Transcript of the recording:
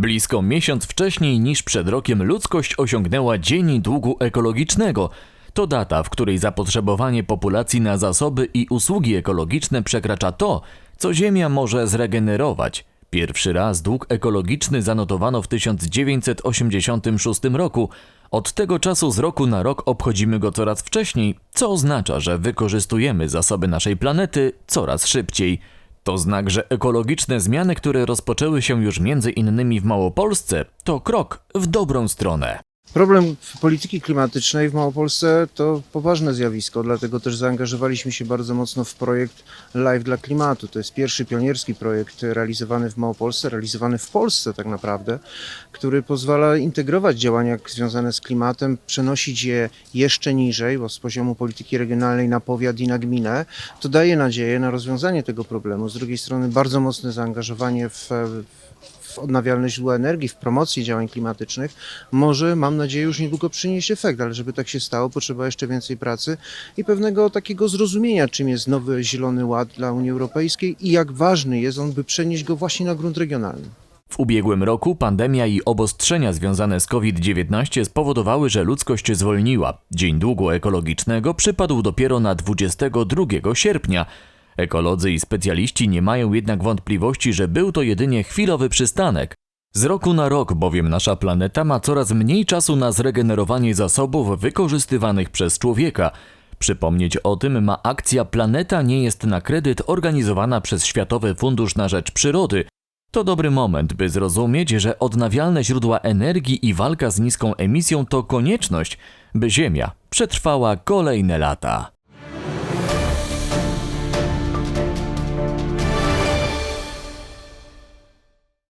Blisko miesiąc wcześniej niż przed rokiem ludzkość osiągnęła Dzień Długu Ekologicznego. To data, w której zapotrzebowanie populacji na zasoby i usługi ekologiczne przekracza to, co Ziemia może zregenerować. Pierwszy raz dług ekologiczny zanotowano w 1986 roku. Od tego czasu z roku na rok obchodzimy go coraz wcześniej, co oznacza, że wykorzystujemy zasoby naszej planety coraz szybciej. To znak, że ekologiczne zmiany, które rozpoczęły się już między innymi w Małopolsce, to krok w dobrą stronę. Problem polityki klimatycznej w Małopolsce to poważne zjawisko, dlatego też zaangażowaliśmy się bardzo mocno w projekt Live dla Klimatu. To jest pierwszy pionierski projekt realizowany w Małopolsce, realizowany w Polsce tak naprawdę, który pozwala integrować działania związane z klimatem, przenosić je jeszcze niżej, bo z poziomu polityki regionalnej na powiat i na gminę. To daje nadzieję na rozwiązanie tego problemu. Z drugiej strony bardzo mocne zaangażowanie w w odnawialne źródła energii, w promocji działań klimatycznych, może, mam nadzieję, już niedługo przynieść efekt, ale żeby tak się stało, potrzeba jeszcze więcej pracy i pewnego takiego zrozumienia, czym jest nowy Zielony Ład dla Unii Europejskiej i jak ważny jest on, by przenieść go właśnie na grunt regionalny. W ubiegłym roku pandemia i obostrzenia związane z COVID-19 spowodowały, że ludzkość zwolniła. Dzień Długu Ekologicznego przypadł dopiero na 22 sierpnia. Ekolodzy i specjaliści nie mają jednak wątpliwości, że był to jedynie chwilowy przystanek. Z roku na rok bowiem nasza planeta ma coraz mniej czasu na zregenerowanie zasobów wykorzystywanych przez człowieka. Przypomnieć o tym ma akcja Planeta nie jest na kredyt organizowana przez Światowy Fundusz na Rzecz Przyrody. To dobry moment, by zrozumieć, że odnawialne źródła energii i walka z niską emisją to konieczność, by Ziemia przetrwała kolejne lata.